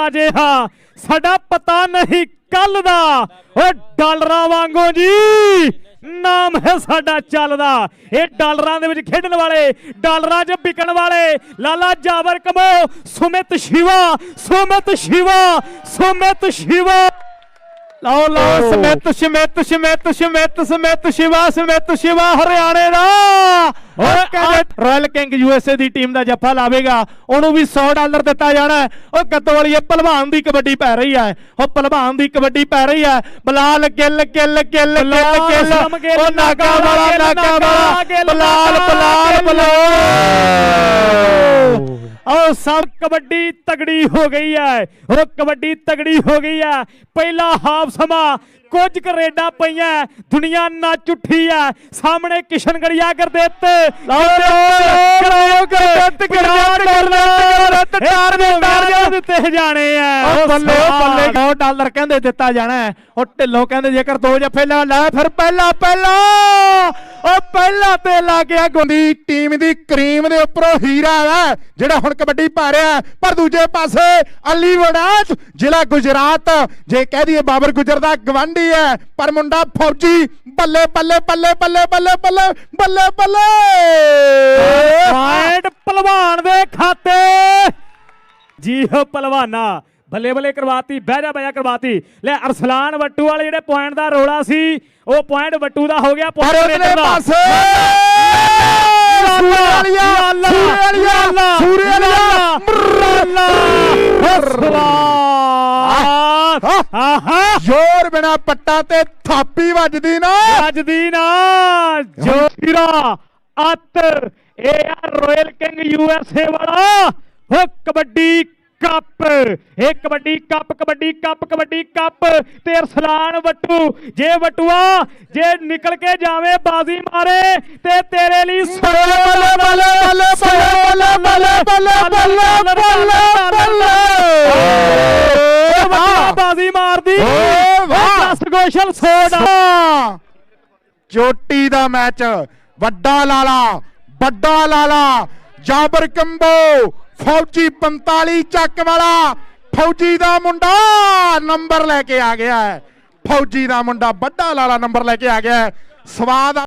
ਪਤਾ ਜਿਹਾ। ਸਾਡਾ ਪਤਾ ਨਹੀਂ ਕੱਲ ਦਾ। ਓ ਡਾਲਰਾਂ ਵਾਂਗੂ ਜੀ, ਨਾਮ ਹੈ ਸਾਡਾ ਚੱਲਦਾ। ਇਹ ਡਾਲਰਾਂ ਦੇ ਵਿੱਚ ਖੇਡਣ ਵਾਲੇ, ਡਾਲਰਾਂ 'ਚ ਵਿਕਣ ਵਾਲੇ, ਲਾਲਾ ਜਾਵਰ ਕਮੋ, ਸੁਮਿਤ ਸ਼ਿਵਾ ਸੁਮਿਤ ਸ਼ਿਵਾ ਸੁਮਿਤ ਸ਼ਿਵਾ। ਲਓ ਲਓ ਸਮਿਤ ਸਮਿਤ ਸਮਿਤ ਸਮਿਤ ਸਮਿਤ ਸ਼ਿਵਾ ਸਮਿਤ ਸ਼ਿਵਾ ਹਰਿਆਣੇ ਦਾ। ਰਾਇਲ ਕਿੰਗ ਯੂਐਸਏ ਦੀ ਟੀਮ ਦਾ ਜੱਫਾ ਲਾਵੇਗਾ। ਉਹਨੂੰ ਵੀ 100 ਡਾਲਰ ਦਿੱਤਾ ਜਾਣਾ। ਉਹ ਕੱਤੋ ਵਾਲੀ ਇਹ ਪਹਿਲਵਾਨ ਦੀ ਕਬੱਡੀ ਪੈ ਰਹੀ ਹੈ। ਉਹ ਪਹਿਲਵਾਨ ਦੀ ਕਬੱਡੀ ਪੈ ਰਹੀ ਹੈ। ਬਲਾਲ ਗਿੱਲ ਗਿੱਲ ਗਿੱਲ ਗਿੱਲ। ਗਿੱਲ ਉਹ ਨਾਗਾ ਵਾਲਾ ਨਾਗਾ ਵਾਲਾ ਬਲਾਲ ਬਲਾਲ ਬਲਾਲ। ਉਹ ਸਭ ਕਬੱਡੀ ਤਗੜੀ ਹੋ ਗਈ ਹੈ ਉਹ ਕਬੱਡੀ ਤਗੜੀ ਹੋ ਗਈ ਹੈ ਪਹਿਲਾ ਹਾਫ ਸਮਾਂ ਕੁਝ ਕਰੇਡਾਂ ਪਈਆਂ ਦੁਨੀਆ ਨੱਚ ਉੱਠੀ ਹੈ ਸਾਹਮਣੇ ਕਿਸ਼ਨਗੜੀਆ ਗੁਰਦਿੱਤ ਦਿੱਤੇ ਜਾਣੇ ਆ। ਉਹ ਬੱਲੇ ਬੱਲੇ 2 ਡਾਲਰ ਕਹਿੰਦੇ ਦਿੱਤਾ ਜਾਣਾ। ਉਹ ਢਿੱਲੋਂ ਕਹਿੰਦੇ ਜੇਕਰ ਦੋ ਜੱਫੇ ਲਾ ਲੈ ਫਿਰ ਪਹਿਲਾ ਪਹਿਲਾ! ਉਹ ਪਹਿਲਾ ਤੇ ਲਾ ਗਿਆ ਗੁੰਦੀ ਟੀਮ ਦੀ ਕਰੀਮ ਦੇ ਉੱਪਰੋਂ ਹੀਰਾ ਹੈ ਜਿਹੜਾ ਹੁਣ ਕਬੱਡੀ ਪਾ ਰਿਹਾ। ਪਰ ਦੂਜੇ ਪਾਸੇ ਅਲੀ ਵੜਾਚ ਜ਼ਿਲ੍ਹਾ ਗੁਜਰਾਤ। ਜੇ ਕਹਿ ਦਈਏ ਬਾਬਰ ਗੁਜਰ ਦਾ ਗਵਾਂਢੀ ਹੈ ਪਰ ਮੁੰਡਾ ਫੌਜੀ। ਬੱਲੇ ਬੱਲੇ ਬੱਲੇ ਬੱਲੇ ਬੱਲੇ ਬੱਲੇ ਬੱਲੇ ਬੱਲੇ! ਪੁਆਇੰਟ ਪਹਿਲਵਾਨ ਦੇ ਖਾਤੇ। ਜੀ ਹੋ ਪਹਿਲਵਾਨਾ। ਬੱਲੇ ਬੱਲੇ ਕਰਵਾਤੀ ਬਹਿ ਜਾ ਬਹਿ ਕਰਵਾਤੀ। ਲੈ ਅਰਸਲਾਨ ਵੱਟੂ ਵਾਲੇ ਜਿਹੜੇ ਪੁਆਇੰਟ ਦਾ ਰੋਲਾ ਸੀ ਉਹ ਪੁਆਇੰਟ ਵੱਟੂ ਦਾ ਹੋ ਗਿਆ ਪੁਆਇੰਟ ਦਾ। ਪਾਸੇ! ਜ਼ੋਰ ਬਿਨਾ ਪੱਟਾ ਤੇ ਥਾਪੀ ਵੱਜਦੀ ਨਾ। ਅੱਜ ਦੀ ਨਾ ਜੋਸ਼ੀਰਾ ਅੱਤ ਇਹ ਆ ਰਾਇਲ ਕਿੰਗ ਯੂਐਸਏ ਵਾਲਾ। ਉਹ ਕਬੱਡੀ ਕੱਪ ਇਹ kabaddi cup kabaddi cup kabaddi cup ਤੇ ਅਰਸਲਾਨ ਵੱਟੂ ਜੇ ਵਟੂਆ ਜੇ ਨਿਕਲ ਕੇ ਜਾਵੇ ਬਾਜ਼ੀ ਮਾਰੇ ਤੇ ਤੇਰੇ ਲਈ ਬੱਲੇ ਬੱਲੇ ਬੱਲੇ ਬੱਲੇ ਬੱਲੇ ਬੱਲੇ ਬੱਲੇ ਬੱਲੇ ਬੱਲੇ ਉਹ ਵੱਟੂਆ ਬੱਲੇ ਬਾਜ਼ੀ ਮਾਰਦੀ ਓ ਵਾਹ। 10 ਗੋਸ਼ਲ ਸੋਡਾ ਚੋਟੀ ਦਾ ਮੈਚ ਵੱਡਾ ਲਾਲਾ ਵੱਡਾ ਲਾਲਾ ਜਾਬਰ ਕੰਬੋ ਫੌਜੀ 45 ਚੱਕ ਵਾਲਾ, ਫੌਜੀ ਦਾ ਮੁੰਡਾ ਨੰਬਰ ਲੈ ਕੇ ਆ ਗਿਆ ਹੈ। ਫੌਜੀ ਦਾ ਮੁੰਡਾ ਵੱਡਾ ਲਾਲਾ ਨੰਬਰ ਲੈ ਕੇ ਆ ਗਿਆ ਹੈ। ਸਵਾਦ